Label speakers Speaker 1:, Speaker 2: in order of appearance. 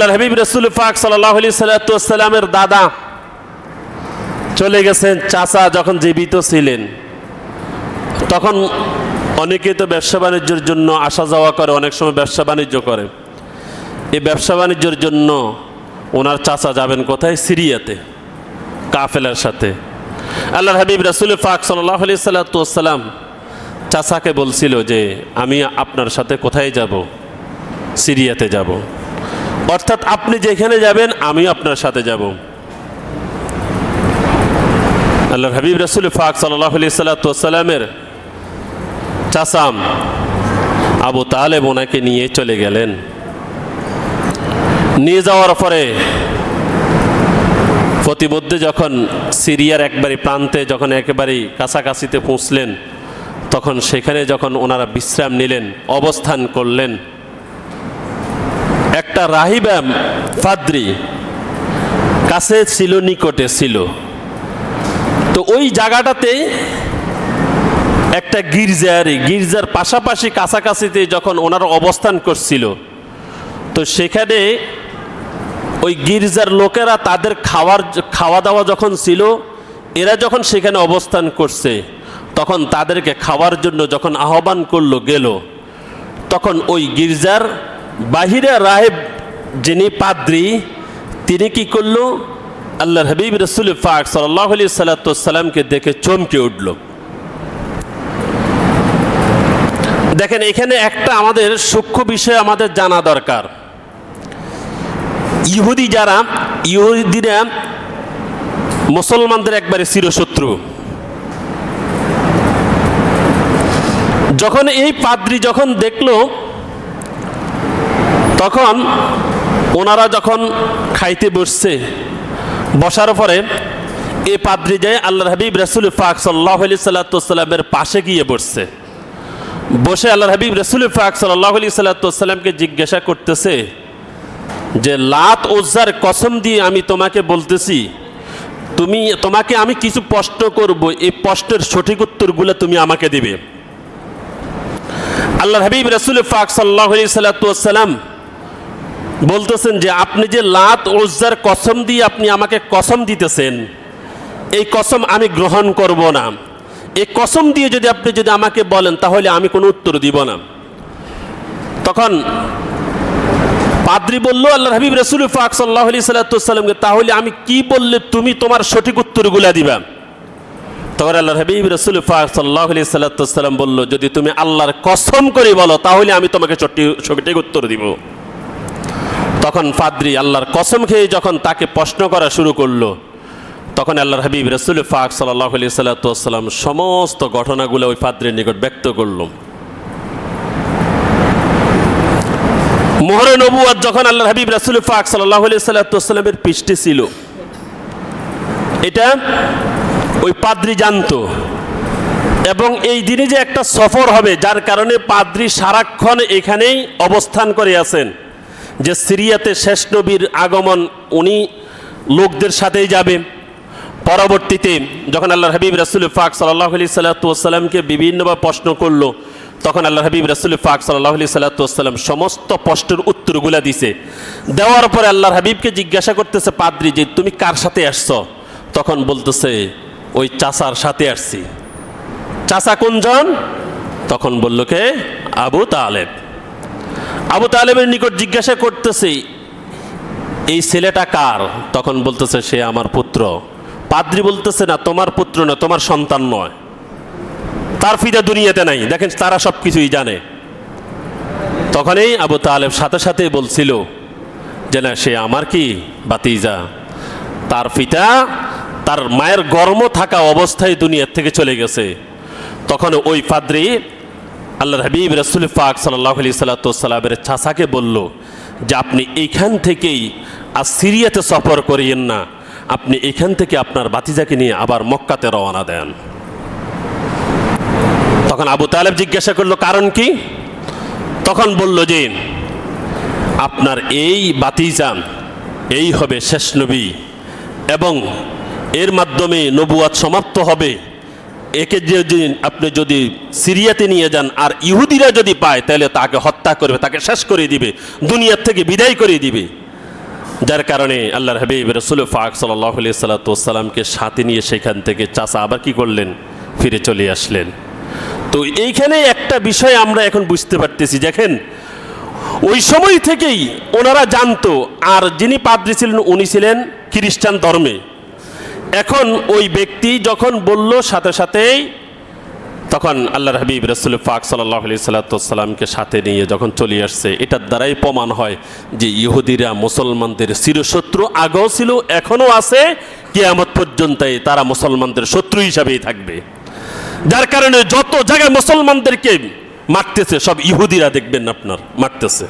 Speaker 1: আল্লাহর হাবিব রসুল পাক সাল্লাহ আলি দাদা চলে গেছেন, চাচা যখন জীবিত ছিলেন, তখন অনেকে তো ব্যবসা বাণিজ্যের জন্য আসা যাওয়া করে, অনেক সময় ব্যবসা বাণিজ্য করে। এই ব্যবসা বাণিজ্যের জন্য ওনার চাচা যাবেন কোথায়? সিরিয়াতে, কাফেলার সাথে। আল্লাহর হাবিব রসুল পাক সাল্লাহ আলি সাল্লাম চাচাকে বলছিল যে, আমি আপনার সাথে কোথায় যাব? সিরিয়াতে যাব। অর্থাৎ আপনি যেখানে যাবেন আমি আপনার সাথে যাব। আল্লাহ হাবিব রাসুল ফাক সাল্লাহ আলি আবু তালেব ওনাকে নিয়ে চলে গেলেন। নিয়ে যাওয়ার পরে প্রতিমধ্যে যখন সিরিয়ার একবারে প্রান্তে যখন একেবারেই কাছাকাছিতে পৌঁছলেন, তখন সেখানে যখন ওনারা বিশ্রাম নিলেন, অবস্থান করলেন একটা রাহিবাম ফাদ্রি। কাছে ছিল, নিকটে ছিল। তো ওই জায়গাটাতে একটা গির্জার গির্জার পাশাপাশি কাছাকাছিতে যখন ওনারা অবস্থান করছিল, তো সেখানে ওই গির্জার লোকেরা তাদের খাওয়ার খাওয়া দাওয়া যখন ছিল, এরা যখন সেখানে অবস্থান করছে, তখন তাদেরকে খাওয়ার জন্য যখন আহ্বান করল, গেল, তখন ওই গির্জার বাহিরে রাহেব যিনি পাদ্রি, তিনি কি করল? আল্লাহ হাবিব রসুল ফাক সাল্লাহ আলি সাল্লাতামকে দেখে চমকে উঠল। দেখেন, এখানে একটা আমাদের সূক্ষ্ম বিষয় আমাদের জানা দরকার। ইহুদি যারা, ইহুদিরা মুসলমানদের একবারে চিরশত্রু। যখন এই পাদ্রি যখন দেখল, তখন ওনারা যখন খাইতে বসছে, বসার পরে এ পাদ্রি যায় আল্লাহ হাবিব রসুল ফাক সাল্লাহ আলি সাল্লাতামের পাশে গিয়ে বসছে। বসে আল্লাহ হাবিব রসুল ফাক সাল্লাহ আলি সাল্লাতামকে জিজ্ঞাসা করতেছে যে, লাত ওজ্জার কসম দিয়ে আমি তোমাকে বলতেছি, তুমি, তোমাকে আমি কিছু প্রশ্ন করব, এই প্রশ্নের সঠিক উত্তরগুলো তুমি আমাকে দিবে। আল্লাহ হাবিব রসুল ফাক সাল্লাহ আলি সাল্লাতাম বলতেছেন যে আপনি যে লাত ওজ্জার কসম দিয়ে আপনি আমাকে কসম দিতেছেন, এই কসম আমি গ্রহণ করব না। এই কসম দিয়ে যদি আপনি যদি আমাকে বলেন, তাহলে আমি কোনো উত্তর দিব না। তখন পাদ্রি বলল আল্লাহ হাবিব রসুল ফাক সাল্লাহ আলি সাল্লাতামকে তাহলে আমি কি বললে তুমি তোমার সঠিক উত্তরগুলা দিবা? তখন আল্লাহ হাবিব রসুল ফাক সাল্লাহ আলি সাল্লাতাম বলল, যদি তুমি আল্লাহর কসম করে বলো, তাহলে আমি তোমাকে সঠিক উত্তর দিব। তখন ফাদ্রি আল্লাহর কসম খেয়ে যখন তাকে প্রশ্ন করা শুরু করল, তখন আল্লাহর হাবিব রসুল ফাক সাল্লাহ আলি সাল্লাতাম সমস্ত ঘটনাগুলো ওই ফাদ্রির নিকট ব্যক্ত করল। মোহরে নবুয়াদ যখন আল্লাহ হাবিব রসুল ফাক সাল্লাহ আলি সাল্লাতামের পৃষ্ঠে ছিল, এটা ওই পাদ্রি জানতো এবং এই দিনে যে একটা সফর হবে, যার কারণে পাদ্রি সারাক্ষণ এখানেই অবস্থান করে আছেন। যে সিরিয়াতে শেষ নবীর আগমন উনি লোকদের সাথেই যাবে। পরবর্তীতে যখন আল্লাহ হাবিব রাসুল ফাক সাল্লাহ আলি সাল্লাতামকে বিভিন্নভাবে প্রশ্ন করল, তখন আল্লাহ হাবিব রাসুল ফাক সাল্লাহ আলি সাল্লাতাম সমস্ত প্রশ্নের উত্তরগুলা দিছে। দেওয়ার পরে আল্লাহর হাবিবকে জিজ্ঞাসা করতেছে, পাদ্রি যে তুমি কার সাথে আসছো? তখন বলতেছে, ওই চাচার সাথে আসছি। চাচা কোনজন? তখন বলল কে? আবু তালেব। আবু তালেবের নিকট জিজ্ঞাসা করতেছে, এই ছেলেটা কার? তখন বলতেছে, সে আমার পুত্র। পাদ্রি বলতেছে, না, তোমার পুত্র না তোমার সন্তান নয়। তার ফিদা দুনিয়াতে নাই। দেখেন, তারা সব কিছুই জানে। তখনই আবু তালেব সাথে সাথে বলছিল, যে না, সে আমার কি? বাতিজা, তার পিতা তার মায়ের গর্ম থাকা অবস্থায় দুনিয়ার থেকে চলে গেছে। তখন ওই পাদ্রি আল্লাহ হাবিব রসুল ফাক সাল্লাহ আলি সাল্লাতামের চাষাকে বলল যে, আপনি এইখান থেকেই আর সিরিয়াতে সফর করিয়েন না। আপনি এখান থেকে আপনার বাতিজাকে নিয়ে আবার মক্কাতে রওনা দেন। তখন আবু তালেব জিজ্ঞাসা করল, কারণ কি? তখন বলল যে, আপনার এই বাতিজা এই হবে শেষ নবী এবং এর মাধ্যমে নবুয়াত সমাপ্ত হবে। একে যদি আপনি যদি সিরিয়াতে নিয়ে যান আর ইহুদিরা যদি পায়, তাহলে তাকে হত্যা করবে, তাকে শেষ করে দিবে, দুনিয়ার থেকে বিদায় করে দিবে। যার কারণে আল্লাহর হাবিব রসুল ফাক সাল্লাহ আলি সাল্লাতামকে সাথে নিয়ে সেখান থেকে চাচা আবার কি করলেন? ফিরে চলে আসলেন। তো এইখানে একটা বিষয় আমরা এখন বুঝতে পারতেছি, দেখেন, ওই সময় থেকেই ওনারা জানতো, আর যিনি পাদ্রী ছিলেন, উনি ছিলেন খ্রিস্টান ধর্মে। এখন ওই ব্যক্তি যখন বলল সাথে সাথেই, তখন আল্লাহর হাবিব রসুল ফাক সাল্লাহ আলি সাল্লাতামকে সাথে নিয়ে যখন চলে আসছে, এটার দ্বারাই প্রমাণ হয় যে ইহুদিরা, মুসলমানদের চিরশত্রু আগেও ছিল, এখনও আছে। কিয়ামত পর্যন্তই তারা মুসলমানদের শত্রু হিসাবেই থাকবে। যার কারণে যত জায়গায় মুসলমানদেরকে মারতেছে, সব ইহুদিরা দেখবেন আপনার, মারতেছে।